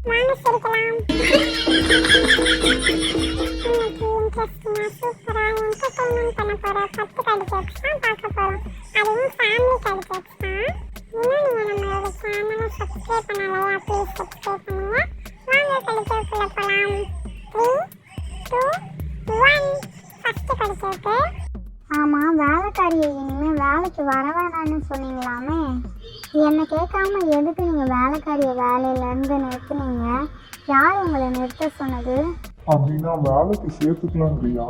வாங்க சிரிக்கலாம் இன்னைக்கு இன்ட்ரெஸ்டிங்கா சூப்பரா என்டர்டைன்மெண்ட் பண்ண போற பத்து கடி ஜோக்ஸ் தான் பார்க்க போறோம் அதுவும் ஃபேமிலி கடி ஜோக்ஸ் தான் இன்னும் நீங்க நம்மளோட சேனலை சப்ஸ்கிரைப் பண்ணலையா ப்ளீஸ் சப்ஸ்கிரைப் பண்ணுங்க வாங்க கடி ஜோக்குள்ள போலாம் த்ரீ டூ ஒன் ஃபர்ஸ்ட் கடி ஜோக்கு ஆமாம் வேலைக்காரியை இனிமேல் வேலைக்கு வர வேணாம்னு சொன்னீங்களாமே? என்னை கேட்காம எதுக்கு நீங்கள் வேலைக்காரியை வேலையிலேருந்து நிறுத்துனீங்க? யார் உங்களை நிறுத்த சொன்னது? அப்படின்னா வேலைக்கு சேர்த்துக்கலாங்கிறியா?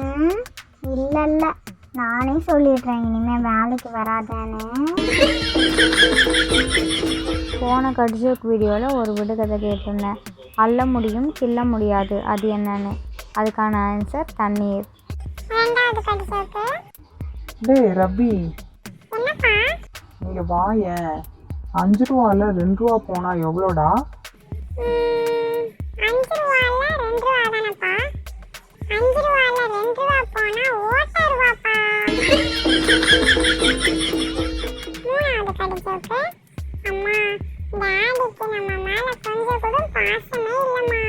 ம் இல்லை இல்லை நானே சொல்லிடுறேன் இனிமேல் வேலைக்கு வராதேன்னு. போன கட்ஜோக் வீடியோவில் ஒரு விடுகதை கேட்டிருந்தேன். அள்ள முடியும் கிள்ள முடியாது அது என்னன்னு. அதுக்கான ஆன்சர் தண்ணீர். ரெண்டாவது கடி ஜோக்கு டேய் ரபி. என்னப்பா? இங்கே வாயேன் அஞ்சு ரூபால ரெண்டு ரூபா போனா எவ்வளோடா? அஞ்சு ரூபால ரெண்டு ரூபா தானப்பா? அஞ்சு ரூபால ரெண்டு ரூபா போனா ஓட்ட ரூபாப்பா. மூணாவது கடி ஜோக்கு அம்மா டாடிக்கு நம்ம மேல கொஞ்சம் கூட பாசமே இல்லம்மா.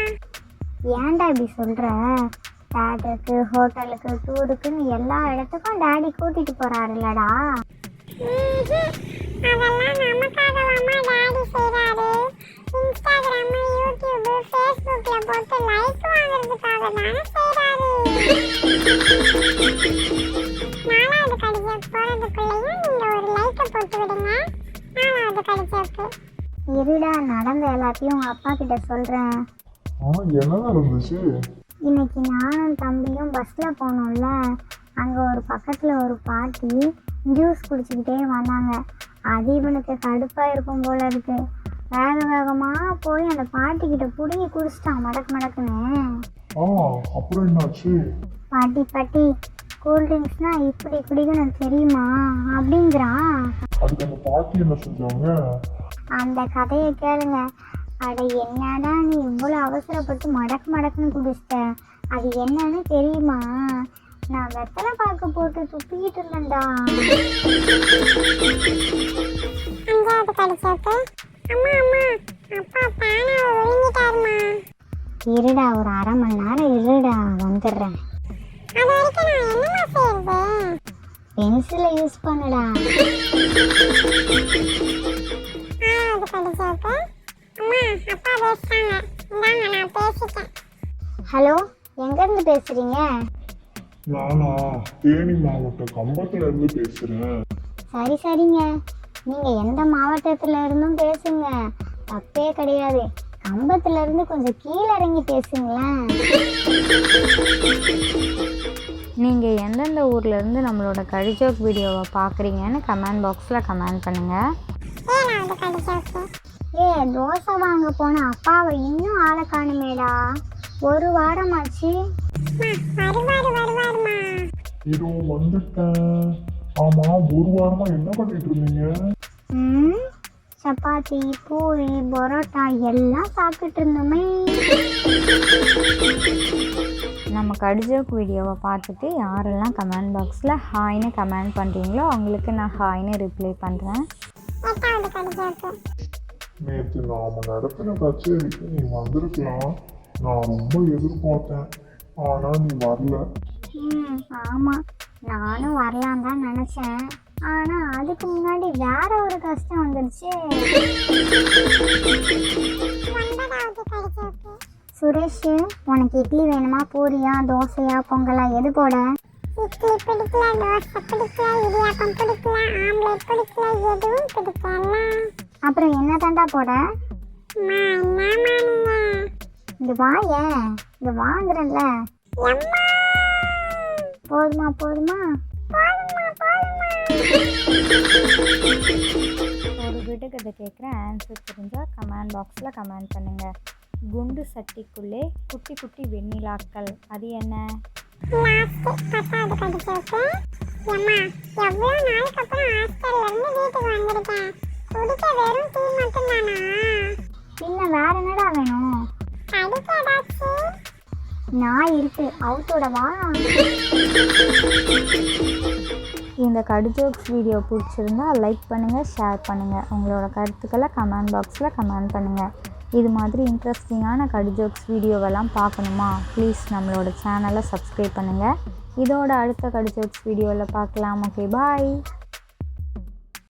ஏன்டா இப்படி சொல்கிற தேட்டருக்கு ஹோட்டலுக்கு டூருக்குன்னு எல்லா இடத்துக்கும் டேடி கூட்டிகிட்டு போகிறாருல்லடா ம்ஹும். அதெல்லாம் நமக்காகவாம்மா டாடி செய்றாரு. இன்ஸ்டாகிராம் யூடியூப் ஃபேஸ்புக்ல போட்டு லைக் வாங்குறதுக்காக தானே செய்றாரு. நாலாவது கடிஜோக் போறதுக்குள்ளேயும் நீங்க ஒரு லைக்கை போட்டு விடுங்க. நாலாவது கடிஜோக்கு இருடா நடந்த எல்லாத்தையும் உங்கள் அப்பா கிட்ட சொல்கிறேன் ஆ என்ன நடந்துச்சு? இன்னைக்கு நானும் தம்பியும் பஸ்ஸில் போனோம்ல. அங்கே ஒரு பக்கத்தில் ஒரு பாட்டி ஜூஸ் குடிச்சிக்கிட்டே வந்தாங்க. அது இவனுக்கு கடுப்பாக இருக்கும் போல இருக்கு. வேக வேகமாக போய் அந்த பாட்டிக்கிட்ட பிடுங்கி குடிச்சிட்டான் மடக்கு மடக்குன்னு. அப்புறம் என்னாச்சு? பாட்டி பாட்டி கூல் ட்ரிங்க்ஸ்னால் இப்படி குடிக்கணும் தெரியுமா? அப்படிங்கிறான். அந்த கதையை கேளுங்க. அட என்னடா நீ அவசரப்பட்டு மடக்கு மடக்குன்னு குடிச்சிட்ட அது என்னன்னு தெரியுமா? நான் வெத்தலை பாக்கு போட்டு துப்பிக்கிட்டு இருந்தேன்டா. அஞ்சாவது கடிஜோக்கு அம்மா அம்மா அப்பா பேனாவை விழுங்கிட்டாருமா இருடா ஒரு அரை மணி நேரம் இருடா வந்துடுறேன். அது வரைக்கும் நான் என்னம்மா செய்யறது பென்சிலை யூஸ் பண்ணுடா. ஆறாவது கடிஜோக்கு அம்மா அப்பா பேசுறாங்க நான் பேசிட்டேன். ஹலோ எங்கேருந்து பேசுகிறீங்க நானா தேனி மாவட்டம் கம்பத்துல இருந்து பேசுறேன். சரி சரிங்க. நீங்கள் எந்த மாவட்டத்தில் இருந்தும் பேசுங்க. தப்பே கிடையாது. கம்பத்துல இருந்து கொஞ்சம் கீழே இறங்கி பேசுங்களேன். நீங்கள் எந்தெந்த ஊர்லேருந்து நம்மளோட கடிஜோக் வீடியோவை பார்க்குறீங்கன்னு கமெண்ட் பாக்ஸில் கமெண்ட் கடிஜோக்கு ஏ தோசை வாங்க போன அப்பாவை இன்னும் ஆளை காணுமேடா. ஒரு வாரமாச்சு வருவாரு வருவாருமா. இதோ வந்துட்டேன். ஆமா ஒரு வாரமா என்ன பண்ணிட்டு இருந்தீங்க? ம் சப்பாத்தி பூரி பரோட்டா எல்லாம் சாப்பிட்டுட்டு இருந்தோமே. நம்ம கடிஜோக் வீடியோவை பார்த்துட்டு யாரெல்லாம் கமெண்ட் பாக்ஸில் ஹாய்னு கமெண்ட் பண்ணுறீங்களோ அவங்களுக்கு நான் ஹாய்னு ரிப்ளை பண்ணுறேன் நேற்று நாம நடத்தின கச்சேரிக்கு நீ வந்திருக்கலாம். நான் ரொம்ப எதிர்பார்த்தேன். ஆனா நீ வரல. ம் ஆமாம் நானும் வரலாம் தான் நினச்சேன். ஆனால் அதுக்கு முன்னாடி வேற ஒரு கஷ்டம் வந்துடுச்சு சுரேஷ் உனக்கு இட்லி வேணுமா? பூரியா தோசையா பொங்கலா? எது போட? இட்லி பிடிக்கல தோசை பிடிக்கல இடியாப்பம் பிடிக்கல ஆம்லேட் பிடிக்கல எதுவும் பிடிக்கல அப்புறம் என்ன தாண்டா போட வாயேன் இங்க வாங்குறேன்ல. எம்மா. போதுமா போதுமா? ஒரு விடுகதை கேட்குற ஆன்சர் தெரிஞ்சால் கமெண்ட் பாக்ஸில் கமெண்ட் பண்ணுங்கள் குண்டு சட்டிக்குள்ளே குட்டி குட்டி வெண்ணிலாக்கள். அது என்ன? எவ்வளோ நாளுக்கு அப்புறம் ஹாஸ்டல்ல இருந்து வீட்டுக்கு வந்திருக்கேன். குடிக்க வெறும் டீ மட்டும்தானா? பின்ன வேற என்னடா வேணும்? கடிக்க ஏதாச்சும் நான் இருக்கு அவுத்தோட வா. இந்த கடிஜோக்ஸ் வீடியோ பிடிச்சிருந்தா லைக் பண்ணுங்கள் ஷேர் பண்ணுங்கள் உங்களோட கருத்துக்களை கமெண்ட் பாக்ஸில் கமெண்ட் பண்ணுங்கள் இது மாதிரி இன்ட்ரெஸ்டிங்கான கடி ஜோக்ஸ் வீடியோவெல்லாம் பார்க்கணுமா? ப்ளீஸ் நம்மளோட சேனலை சப்ஸ்கிரைப் பண்ணுங்கள் இதோட அடுத்த கடி ஜோக்ஸ் வீடியோவில் பார்க்கலாம். Okay bye